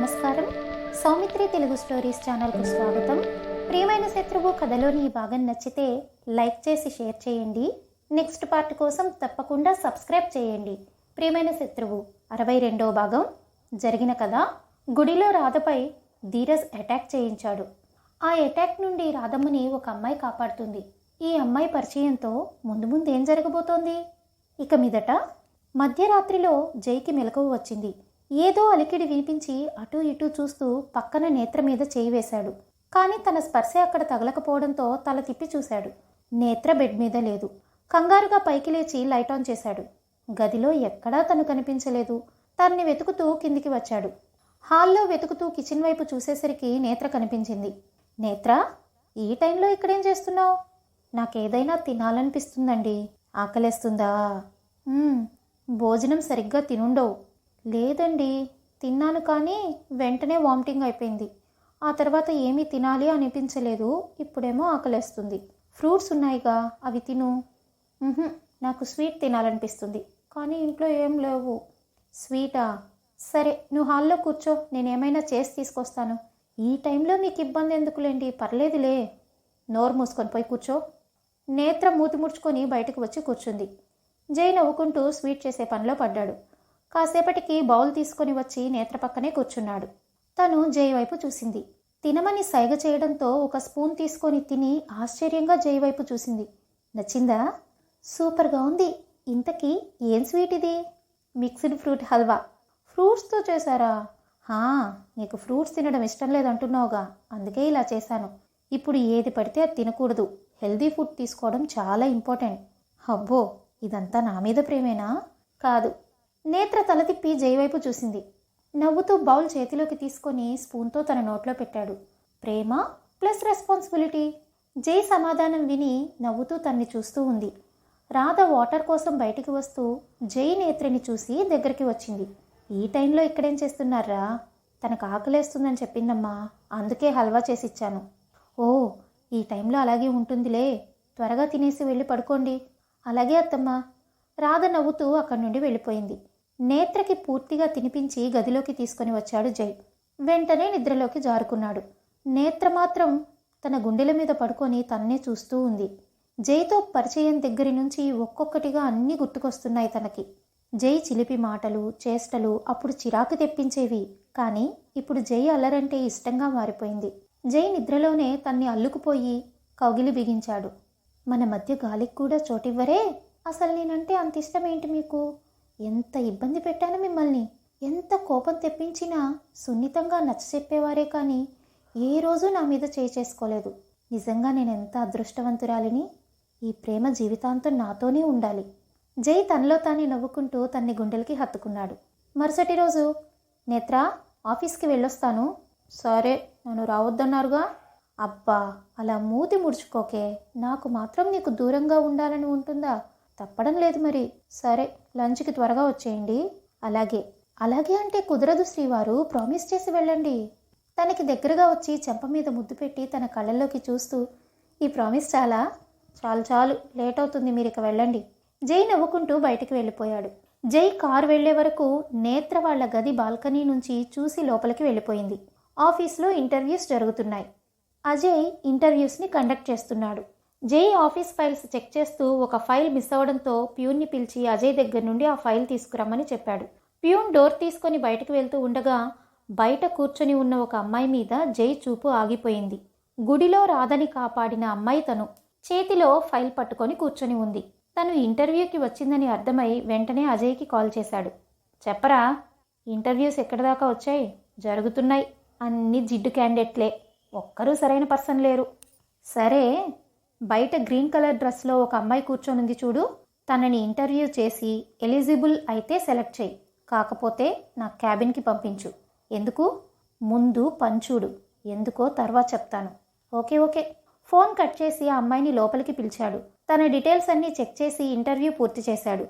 నమస్కారం. సౌమిత్రి తెలుగు స్టోరీస్ ఛానల్కు స్వాగతం. ప్రియమైన శత్రువు కథలోని ఈ భాగం నచ్చితే లైక్ చేసి షేర్ చేయండి. నెక్స్ట్ పార్ట్ కోసం తప్పకుండా సబ్స్క్రైబ్ చేయండి. ప్రియమైన శత్రువు అరవై రెండవ భాగం. జరిగిన కథ గుడిలో రాధపై ధీరజ్ అటాక్ చేయించాడు. ఆ అటాక్ నుండి రాధమ్మని ఒక అమ్మాయి కాపాడుతుంది. ఈ అమ్మాయి పరిచయంతో ముందు ముందు ఏం జరగబోతోంది? ఇక మీదట మధ్యరాత్రిలో జైకి మెలకువ వచ్చింది. ఏదో అలికిడి వినిపించి అటూ ఇటూ చూస్తూ పక్కన నేత్ర మీద చేయి వేశాడు. కానీ తన స్పర్శ అక్కడ తగలకపోవడంతో తల తిప్పి చూశాడు. నేత్ర బెడ్ మీద లేదు. కంగారుగా పైకి లేచి లైట్ ఆన్ చేశాడు. గదిలో ఎక్కడా తను కనిపించలేదు. తన్ని వెతుకుతూ కిందికి వచ్చాడు. హాల్లో వెతుకుతూ కిచెన్ వైపు చూసేసరికి నేత్ర కనిపించింది. నేత్ర ఈ టైంలో ఇక్కడేం చేస్తున్నావు? నాకేదైనా తినాలనిపిస్తుందండి. ఆకలేస్తుందా? భోజనం సరిగ్గా తినుండవు. లేదండి తిన్నాను కానీ వెంటనే వామిటింగ్ అయిపోయింది. ఆ తర్వాత ఏమీ తినాలి అనిపించలేదు. ఇప్పుడేమో ఆకలేస్తుంది. ఫ్రూట్స్ ఉన్నాయిగా అవి తిను. నాకు స్వీట్ తినాలనిపిస్తుంది. కానీ ఇంట్లో ఏం లేవు. స్వీటా? సరే నువ్వు హాల్లో కూర్చో. నేనేమైనా చేసి తీసుకొస్తాను. ఈ టైంలో మీకు ఇబ్బంది ఎందుకులేండి? పర్లేదులే. నోరు మూసుకొని పోయి కూర్చో. నేత్ర మూతి ముడుచుకొని బయటకు వచ్చి కూర్చుంది. జై నవ్వుకుంటూ స్వీట్ చేసే పనిలో పడ్డాడు. కాసేపటికి బౌల్ తీసుకొని వచ్చి నేత్ర పక్కనే కూర్చున్నాడు. తను జై వైపు చూసింది. తినమని సైగ చేయడంతో ఒక స్పూన్ తీసుకొని తిని ఆశ్చర్యంగా జై వైపు చూసింది. నచ్చిందా? సూపర్గా ఉంది. ఇంతకీ ఏం స్వీట్ ఇది? Mixed fruit halwa. ఫ్రూట్స్తో చేశారా? హా నీకు ఫ్రూట్స్ తినడం ఇష్టం లేదంటున్నావుగా. అందుకే ఇలా చేశాను. ఇప్పుడు ఏది పడితే అది తినకూడదు. హెల్దీ ఫుడ్ తీసుకోవడం చాలా ఇంపార్టెంట్. అబ్బో ఇదంతా నా మీద ప్రేమేనా? కాదు. నేత్ర తల తిప్పి జై వైపు చూసింది. నవ్వుతూ బౌల్ చేతిలోకి తీసుకొని స్పూన్తో తన నోట్లో పెట్టాడు. ప్రేమ ప్లస్ రెస్పాన్సిబిలిటీ. జై సమాధానం విని నవ్వుతూ తన్ని చూస్తూ ఉంది. రాధ వాటర్ కోసం బయటికి వస్తూ జై నేత్రిని చూసి దగ్గరికి వచ్చింది. ఈ టైంలో ఇక్కడేం చేస్తున్నారా? తనకు ఆకలేస్తుందని చెప్పిందమ్మా. అందుకే హల్వా చేసి ఇచ్చాను ఓ ఈ టైంలో అలాగే ఉంటుందిలే. త్వరగా తినేసి వెళ్ళి పడుకోండి. అలాగే అత్తమ్మా. రాధ నవ్వుతూ అక్కడి నుండి వెళ్ళిపోయింది. నేత్రకి పూర్తిగా తినిపించి గదిలోకి తీసుకొని వచ్చాడు జై వెంటనే నిద్రలోకి జారుకున్నాడు. నేత్ర మాత్రం తన గుండెల మీద పడుకొని తన్నే చూస్తూ ఉంది. జైతో పరిచయం దగ్గరి నుంచి ఒక్కొక్కటిగా అన్నీ గుర్తుకొస్తున్నాయి తనకి. జై చిలిపి మాటలు చేష్టలు అప్పుడు చిరాకు తెప్పించేవి. కానీ ఇప్పుడు జై అల్లరంటే ఇష్టంగా మారిపోయింది. జై నిద్రలోనే తన్ని అల్లుకుపోయి కౌగిలి బిగించాడు. మన మధ్య గాలికి కూడా చోటివ్వరే? అసలు నేనంటే అంత ఇష్టం ఏంటి మీకు? ఎంత ఇబ్బంది పెట్టాను మిమ్మల్ని? ఎంత కోపం తెప్పించినా సున్నితంగా నచ్చ చెప్పేవారే కానీ ఏ రోజు నా మీద చేయి చేసుకోలేదు. నిజంగా నేను ఎంత అదృష్టవంతురాలిని? ఈ ప్రేమ జీవితాంతం నాతోనే ఉండాలి. జై తనలో తానే నవ్వుకుంటూ తన్ని గుండెలకి హత్తుకున్నాడు. మరుసటి రోజు నేత్ర ఆఫీస్కి వెళ్ళొస్తాను. సరే నన్ను రావద్దన్నారుగా? అబ్బా అలా మూతి ముడుచుకోకే నాకు మాత్రం నీకు దూరంగా ఉండాలని ఉంటుందా? తప్పడం లేదు మరి. సరే లంచ్కి త్వరగా వచ్చేయండి. అలాగే అలాగే అంటే కుదరదు శ్రీవారు. ప్రామిస్ చేసి వెళ్ళండి. తనకి దగ్గరగా వచ్చి చెంప మీద ముద్దు పెట్టి తన కళ్ళల్లోకి చూస్తూ ఈ ప్రామిస్ చాలా? చాలు చాలు లేట్ అవుతుంది మీరు ఇక వెళ్ళండి. జై నవ్వుకుంటూ బయటికి వెళ్ళిపోయాడు. జై కారు వెళ్ళే వరకు నేత్ర వాళ్ళ గది బాల్కనీ నుంచి చూసి లోపలికి వెళ్ళిపోయింది. ఆఫీస్లో ఇంటర్వ్యూస్ జరుగుతున్నాయి. అజయ్ ఇంటర్వ్యూస్ని కండక్ట్ చేస్తున్నాడు. జేఈ ఆఫీస్ ఫైల్స్ చెక్ చేస్తూ ఒక ఫైల్ మిస్ అవడంతో ప్యూన్ని పిలిచి అజయ్ దగ్గర నుండి ఆ ఫైల్ తీసుకురమ్మని చెప్పాడు. ప్యూన్ డోర్ తీసుకొని బయటకు వెళ్తూ ఉండగా బయట కూర్చొని ఉన్న ఒక అమ్మాయి మీద జై చూపు ఆగిపోయింది. గుడిలో రాధని కాపాడిన అమ్మాయి తను. చేతిలో ఫైల్ పట్టుకొని కూర్చొని ఉంది. తను ఇంటర్వ్యూకి వచ్చిందని అర్థమై వెంటనే అజయ్కి కాల్ చేశాడు. చెప్పరా ఇంటర్వ్యూస్ ఎక్కడి దాకా వచ్చాయి? జరుగుతున్నాయి. అన్ని జిడ్డు క్యాండిడేట్లే. ఒక్కరూ సరైన పర్సన్ లేరు. సరే బయట గ్రీన్ కలర్ డ్రెస్లో ఒక అమ్మాయి కూర్చొనుంది చూడు. తనని ఇంటర్వ్యూ చేసి ఎలిజిబుల్ అయితే సెలెక్ట్ చేయి. కాకపోతే నా క్యాబిన్కి పంపించు. ఎందుకు? ముందు పంచూడు ఎందుకో తర్వాత చెప్తాను. Okay okay. ఫోన్ కట్ చేసి ఆ అమ్మాయిని లోపలికి పిలిచాడు. తన డీటెయిల్స్ అన్నీ చెక్ చేసి ఇంటర్వ్యూ పూర్తి చేశాడు.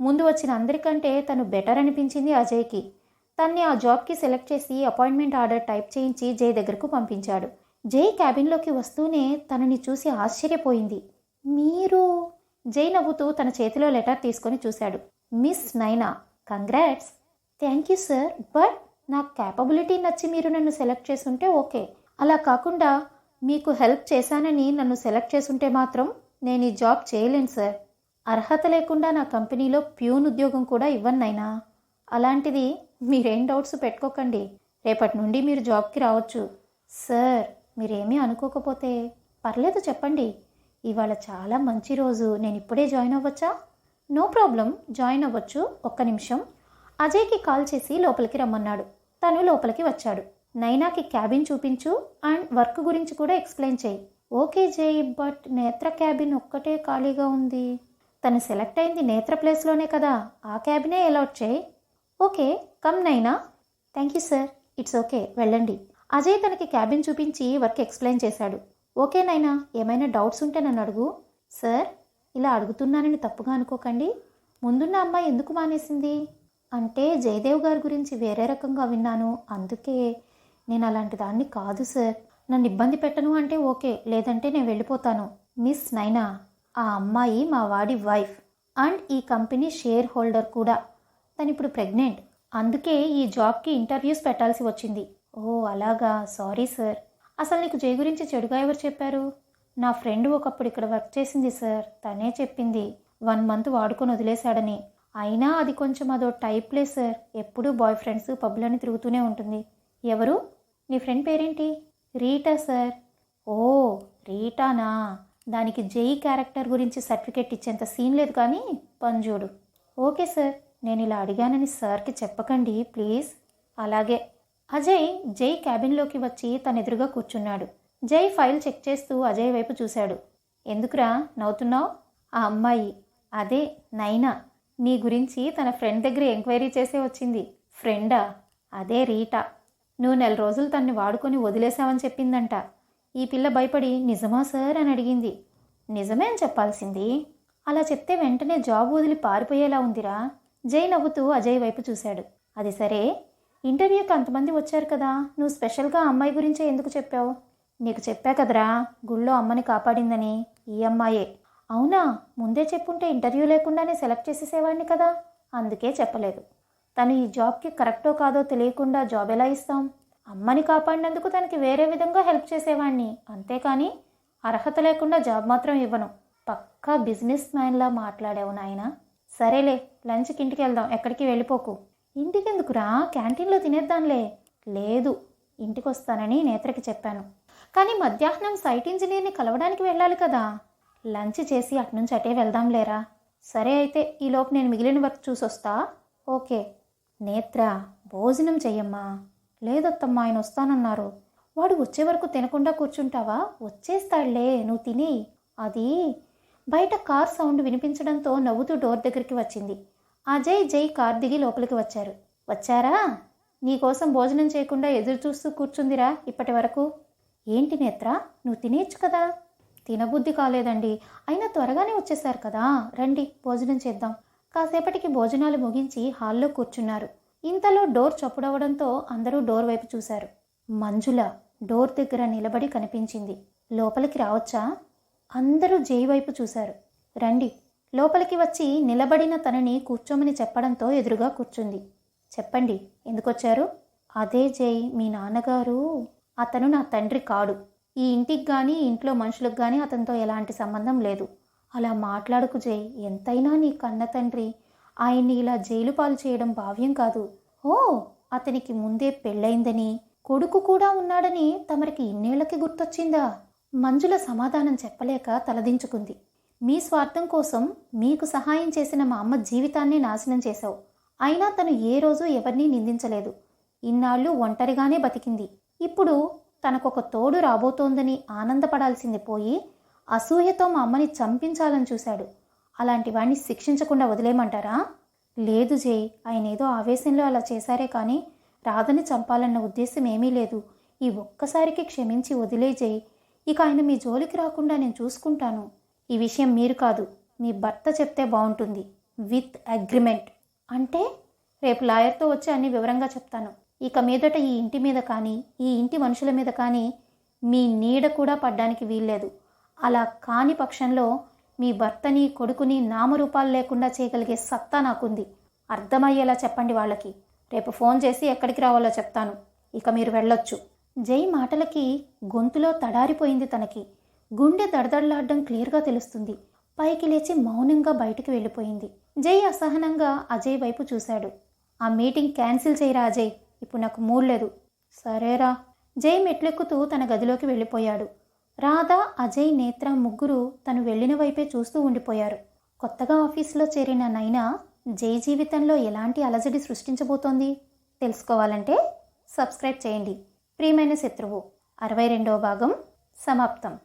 ముందు వచ్చిన అందరికంటే తను బెటర్ అనిపించింది అజయ్కి. తన్ని ఆ జాబ్కి సెలెక్ట్ చేసి అపాయింట్మెంట్ ఆర్డర్ టైప్ చేయించి జయ్ దగ్గరకు పంపించాడు. జై క్యాబిన్లోకి వస్తూనే తనని చూసి ఆశ్చర్యపోయింది. మీరు? జై నవ్వుతూ తన చేతిలో లెటర్ తీసుకొని చూశాడు. Miss Naina congrats. Thank you sir but నా క్యాపబిలిటీ నచ్చి మీరు నన్ను సెలెక్ట్ చేసుంటే ఓకే. అలా కాకుండా మీకు హెల్ప్ చేశానని నన్ను సెలెక్ట్ చేసుంటే మాత్రం నేను ఈ జాబ్ చేయలేను సార్. అర్హత లేకుండా నా కంపెనీలో ప్యూన్ ఉద్యోగం కూడా ఇవ్వన్నైనా అలాంటిది మీరేం డౌట్స్ పెట్టుకోకండి. రేపటి నుండి మీరు జాబ్కి రావచ్చు. సార్ మీరేమీ అనుకోకపోతే పర్లేదు చెప్పండి. ఇవాళ చాలా మంచి రోజు. నేను ఇప్పుడే జాయిన్ అవ్వచ్చా? No problem. జాయిన్ అవ్వచ్చు. ఒక్క నిమిషం. అజయ్కి కాల్ చేసి లోపలికి రమ్మన్నాడు. తను లోపలికి వచ్చాడు. నైనాకి క్యాబిన్ చూపించు అండ్ వర్క్ గురించి కూడా ఎక్స్ప్లెయిన్ చేయి. ఓకే జై బట్ నేత్ర క్యాబిన్ ఒక్కటే ఖాళీగా ఉంది. తను సెలెక్ట్ అయింది నేత్ర ప్లేస్లోనే కదా. ఆ క్యాబినే అలాట్ చేయి. Okay. Come Naina. Thank you sir. It's okay. వెళ్ళండి. అజయ్ తనకి క్యాబిన్ చూపించి వర్క్ ఎక్స్ప్లెయిన్ చేశాడు. ఓకే నైనా ఏమైనా డౌట్స్ ఉంటే నన్ను అడుగు. సార్ ఇలా అడుగుతున్నానని తప్పుగా అనుకోకండి. ముందున్న అమ్మాయి ఎందుకు మానేసింది? అంటే జయదేవ్ గారి గురించి వేరే రకంగా విన్నాను. అందుకే నేను అలాంటి దాన్ని కాదు సార్. నన్ను ఇబ్బంది పెట్టను అంటే ఓకే లేదంటే నేను వెళ్ళిపోతాను. మిస్ నైనా ఆ అమ్మాయి మా వాడి వైఫ్ అండ్ ఈ కంపెనీ షేర్ హోల్డర్ కూడా. తను ఇప్పుడు ప్రెగ్నెంట్. అందుకే ఈ జాబ్కి ఇంటర్వ్యూస్ పెట్టాల్సి వచ్చింది. ఓ అలాగా. Sorry sir. అసలు నీకు జై గురించి చెడుగా ఎవరు చెప్పారు? నా ఫ్రెండ్ ఒకప్పుడు ఇక్కడ వర్క్ చేసింది సార్. తనే చెప్పింది. వన్ మంత్ వాడుకొని వదిలేశాడని. అయినా అది కొంచెం అదో టైప్లే సార్. ఎప్పుడూ బాయ్ ఫ్రెండ్స్ పబ్లని తిరుగుతూనే ఉంటుంది. ఎవరు? నీ ఫ్రెండ్ పేరేంటి? Rita sir. ఓ రీటానా? దానికి జై క్యారెక్టర్ గురించి సర్టిఫికెట్ ఇచ్చేంత సీన్ లేదు కానీ పంజోడు ఓకే సార్. నేను ఇలా అడిగానని సార్కి చెప్పకండి ప్లీజ్. అలాగే. అజయ్ జై క్యాబిన్లోకి వచ్చి తన ఎదురుగా కూర్చున్నాడు. జై ఫైల్ చెక్ చేస్తూ అజయ్ వైపు చూశాడు. ఎందుకురా నవ్వుతున్నావు? ఆ అమ్మాయి. అదే నైనా. నీ గురించి తన ఫ్రెండ్ దగ్గర ఎంక్వైరీ చేసే వచ్చింది. ఫ్రెండా? అదే రీటా. నువ్వు నెల రోజులు తన్ని వాడుకొని వదిలేసావని చెప్పిందంట. ఈ పిల్ల భయపడి నిజమా సార్? అని అడిగింది. నిజమే అని చెప్పాల్సింది. అలా చెప్తే వెంటనే జాబ్ వదిలి పారిపోయేలా ఉందిరా. జై నవ్వుతూ అజయ్ వైపు చూశాడు. అది సరే. ఇంటర్వ్యూకి అంతమంది వచ్చారు కదా. నువ్వు స్పెషల్గా అమ్మాయి గురించే ఎందుకు చెప్పావు? నీకు చెప్పా కదరా గుళ్ళో అమ్మని కాపాడిందని. ఈ అమ్మాయే. అవునా? ముందే చెప్పుంటే ఇంటర్వ్యూ లేకుండానే సెలెక్ట్ చేసేసేవాడిని కదా. అందుకే చెప్పలేదు. తను ఈ జాబ్కి కరెక్టో కాదో తెలియకుండా జాబ్ ఎలా ఇస్తాం? అమ్మని కాపాడినందుకు తనకి వేరే విధంగా హెల్ప్ చేసేవాడిని అంతేకాని అర్హత లేకుండా జాబ్ మాత్రం ఇవ్వను. పక్కా బిజినెస్ మ్యాన్లా మాట్లాడావు నాయన. సరేలే లంచ్కి ఇంటికి వెళ్దాం. ఎక్కడికి వెళ్ళిపోకు. ఇంటికెందుకురా? క్యాంటీన్లో తినేద్దాంలే. లేదు ఇంటికి వస్తానని నేత్రకి చెప్పాను. కానీ మధ్యాహ్నం సైట్ ఇంజనీర్ని కలవడానికి వెళ్ళాలి కదా. లంచ్ చేసి అట్నుంచి అటే వెళ్దాం లేరా సరే అయితే ఈలోపు నేను మిగిలిన వర్క్ చూసొస్తా. ఓకే. నేత్ర భోజనం చెయ్యమ్మా. లేదత్తమ్మా ఆయన వస్తానన్నారు. వాడు వచ్చే వరకు తినకుండా కూర్చుంటావా? వచ్చేస్తాడులే నువ్వు తిని. అది బయట కార్ సౌండ్ వినిపించడంతో నవ్వుతూ డోర్ దగ్గరికి వచ్చింది. అజయ్ జై కార్ దిగి లోపలికి వచ్చారు. వచ్చారా? నీకోసం భోజనం చేయకుండా ఎదురు చూస్తూ కూర్చుందిరా ఇప్పటి వరకు. ఏంటి నేత్ర? నువ్వు తినేయచ్చు కదా? తినబుద్ధి కాలేదండి. అయినా త్వరగానే వచ్చేసారు కదా. రండి భోజనం చేద్దాం. కాసేపటికి భోజనాలు ముగించి హాల్లో కూర్చున్నారు. ఇంతలో డోర్ చప్పుడవడంతో అందరూ డోర్ వైపు చూశారు. మంజుల డోర్ దగ్గర నిలబడి కనిపించింది. లోపలికి రావచ్చా? అందరూ జై వైపు చూశారు. రండి లోపలికి వచ్చి నిలబడిన తనని కూర్చోమని చెప్పడంతో ఎదురుగా కూర్చుంది. చెప్పండి ఎందుకొచ్చారు? అదే జై మీ నాన్నగారు. అతను నా తండ్రి కాడు. ఈ ఇంటికి కానీ ఇంట్లో మనుషులకు కానీ అతనితో ఎలాంటి సంబంధం లేదు. అలా మాట్లాడుకు జై. ఎంతైనా నీ కన్న తండ్రి. ఆయన్ని ఇలా జైలు పాలు చేయడం భావ్యం కాదు. ఓ అతనికి ముందే పెళ్ళైందని కొడుకు కూడా ఉన్నాడని తమరికి ఇన్నేళ్ళకి గుర్తొచ్చిందా? మంజుల సమాధానం చెప్పలేక తలదించుకుంది. మీ స్వార్థం కోసం మీకు సహాయం చేసిన మా అమ్మ జీవితాన్ని నాశనం చేశావు. అయినా తను ఏ రోజు ఎవరినీ నిందించలేదు. ఇన్నాళ్ళు ఒంటరిగానే బతికింది. ఇప్పుడు తనకొక తోడు రాబోతోందని ఆనందపడాల్సింది పోయి అసూయతో మా అమ్మని చంపించాలని చూశాడు. అలాంటి వాడిని శిక్షించకుండా వదిలేయమంటారా? లేదు జై ఆయన ఏదో ఆవేశంలో అలా చేశారే కానీ రాధని చంపాలన్న ఉద్దేశం ఏమీ లేదు. ఈ ఒక్కసారికి క్షమించి వదిలే జై. ఇక ఆయన మీ జోలికి రాకుండా నేను చూసుకుంటాను. ఈ విషయం మీరు కాదు మీ భర్త చెప్తే బాగుంటుంది విత్ అగ్రిమెంట్. అంటే రేపు లాయర్తో వచ్చి అన్ని వివరంగా చెప్తాను. ఇక మీదట ఈ ఇంటి మీద కానీ ఈ ఇంటి మనుషుల మీద కానీ మీ నీడ కూడా పడ్డానికి వీల్లేదు. అలా కాని పక్షంలో మీ భర్తని కొడుకుని నామరూపాలు లేకుండా చేయగలిగే సత్తా నాకుంది. అర్థమయ్యేలా చెప్పండి వాళ్ళకి. రేపు ఫోన్ చేసి ఎక్కడికి రావాలో చెప్తాను. ఇక మీరు వెళ్ళొచ్చు. జై మాటలకి గొంతులో తడారిపోయింది తనకి. గుండె దడదడలాడడం క్లియర్గా తెలుస్తుంది. పైకి లేచి మౌనంగా బయటికి వెళ్ళిపోయింది. జై అసహనంగా అజయ్ వైపు చూశాడు. ఆ మీటింగ్ క్యాన్సిల్ చేయరా అజయ్? ఇప్పుడు నాకు మూడ్ లేదు. సరేరా. జై మెట్లెక్కుతూ తన గదిలోకి వెళ్ళిపోయాడు. రాధా అజయ్ నేత్ర ముగ్గురు తను వెళ్ళిన వైపే చూస్తూ ఉండిపోయారు. కొత్తగా ఆఫీసులో చేరిన నైనా జై జీవితంలో ఎలాంటి అలజడి సృష్టించబోతోంది? తెలుసుకోవాలంటే సబ్స్క్రైబ్ చేయండి. ప్రియమైన శత్రువు అరవై రెండవ భాగం సమాప్తం.